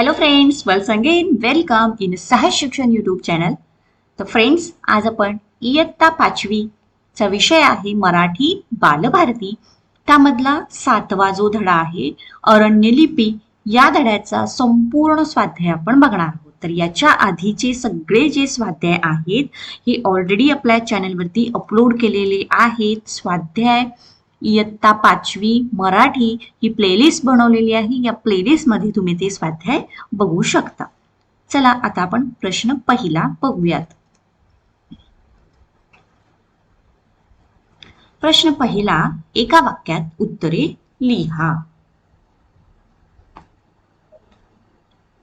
Hello friends once again welcome in Sahaj Shikshan YouTube channel तर friends आज आपण इयत्ता पाचवीचा विषय आहे मराठी बालभारती. त्यामधला सातवा जो धडा आहे अरण्यलिपी या धड्याचा संपूर्ण स्वाध्याय आपण बघणार आहोत. तर याच्या आधीचे सगळे जे स्वाध्याय आहेत हे ऑलरेडी आपल्या चॅनलवरती अपलोड केलेले आहेत. स्वाध्याय इयत्ता पाचवी मराठी ही प्लेलिस्ट बनवलेली आहे. या प्लेलिस्टमध्ये तुम्ही ते स्वाध्याय बघू शकता. चला आता आपण प्रश्न पहिला बघूयात. प्रश्न पहिला एका वाक्यात उत्तरे लिहा.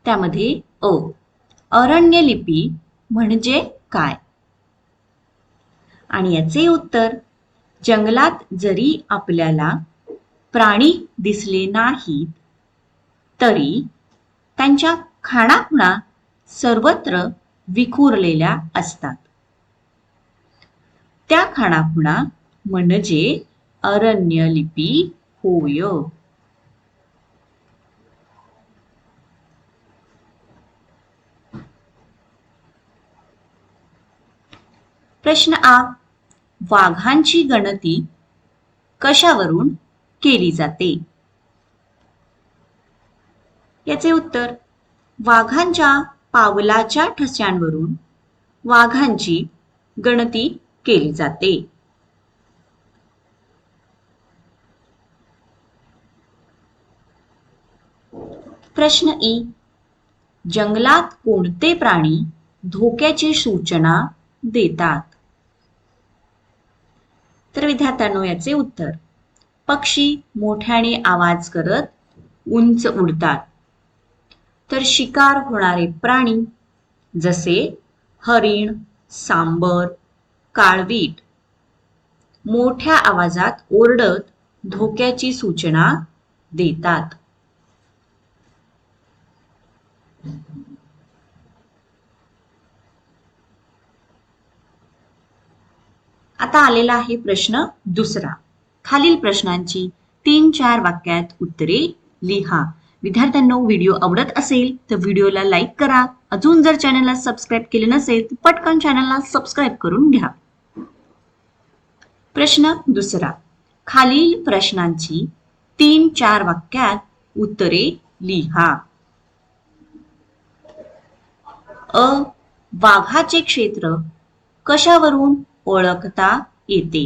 त्यामध्ये अ अरण्यलिपी म्हणजे काय? आणि याचे उत्तर जंगलात जरी आपल्याला प्राणी दिसले नाहीत तरी त्यांच्या खाणाखुणा सर्वत्र विखुरलेल्या असतात. त्या खाणाखुणा म्हणजे अरण्यलिपी होय. प्रश्न आ. वाघांची गणती कशावरून केली जाते? याचे उत्तर वाघांच्या पावलाच्या ठस्यांवरून वाघांची गणती केली जाते. प्रश्न ई जंगलात कोणते प्राणी धोक्याची सूचना देतात? तर विद्यार्थ्यांनो याचे उत्तर. पक्षी मोठ्याने आवाज करत उंच उडतात. तर शिकार होणारे प्राणी जसे हरिण सांबर काळवीट मोठ्या आवाजात ओरडत धोक्याची सूचना देतात. आता आलेला आहे प्रश्न दुसरा. खालील प्रश्नांची तीन चार वाक्यात उत्तरे लिहा. विद्यार्थ्यांना व्हिडिओ आवडत असेल तर व्हिडिओला लाईक करा. अजून जर चॅनलला सबस्क्राईब केले नसेल तर पटकन चॅनलला सबस्क्राईब करून घ्या. प्रश्न दुसरा. खालील प्रश्नांची तीन चार वाक्यात उत्तरे लिहा. अ वाघाचे क्षेत्र कशावरून ओळखता येते.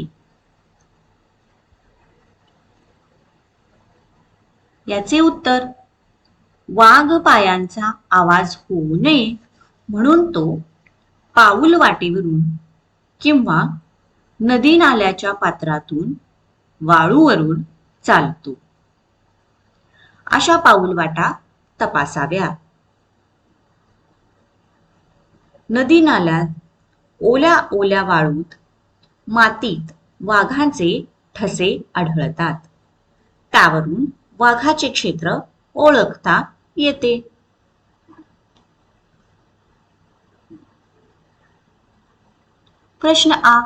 याचे उत्तर वाघ पायांचा आवाज होऊ नये म्हणून तो पाऊल वाटेवरून किंवा नदी नाल्याच्या पात्रातून वाळूवरून चालतो. अशा पाऊलवाटा तपासाव्या नदी नाल्यात ओल्या ओल्या वाळूत मातीत वाघांचे ठसे आढळतात. त्यावरून वाघाचे क्षेत्र ओळखता येते. प्रश्न आ.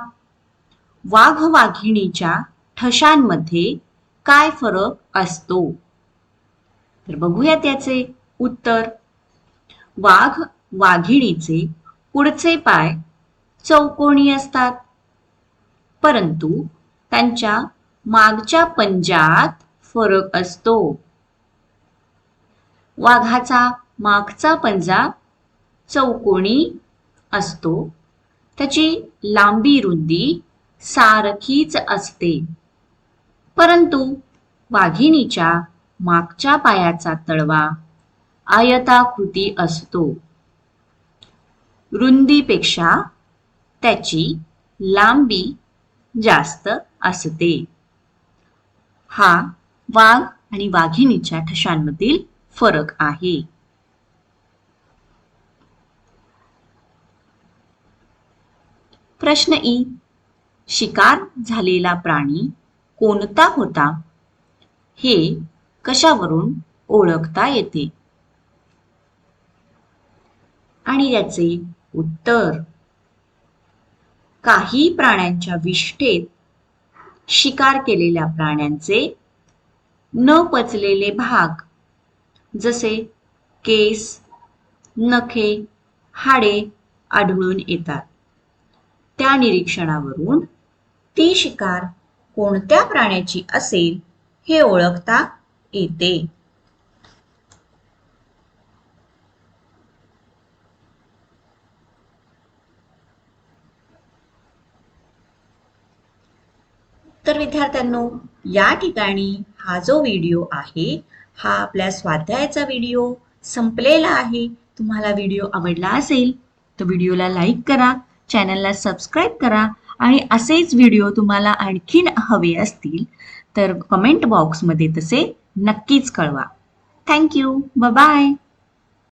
वाघ वाघिणीच्या ठशांमध्ये काय फरक असतो? तर बघूया त्याचे उत्तर. वाघ वाघिणीचे पुढचे पाय चौकोनी असतात. परंतु त्यांच्या मागच्या पंजात फरक असतो. वाघाचा मागचा पंजा चौकोनी असतो. त्याची लांबी रुंदी सारखीच असते. परंतु वाघिणीच्या मागच्या पायाचा तळवा आयताकृती असतो. रुंदीपेक्षा त्याची लांबी जास्त असते. हा वाघ आणि वाघिणीच्या ठशांमधील फरक आहे. प्रश्न ई. शिकार झालेला प्राणी कोणता होता? हे कशावरून ओळखता येते? आणि याचे उत्तर. काही प्राण्यांच्या विष्ठेत शिकार केलेल्या प्राण्यांचे न पचलेले भाग जसे केस नखे हाडे आढळून येतात. त्या निरीक्षणावरून ती शिकार कोणत्या प्राण्याची असेल हे ओळखता येते. तर विद्यार्थ्यांनो या ठिकाणी हा जो व्हिडिओ आहे हा आपल्या स्वाध्यायाचा व्हिडिओ संपलेला आहे. तुम्हाला व्हिडिओ आवडला असेल तर व्हिडिओला लाईक करा चॅनलला सबस्क्राईब करा आणि असेच व्हिडिओ तुम्हाला आणखीन हवे असतील तर कमेंट बॉक्समध्ये तसे नक्कीच कळवा. थँक्यू. बाय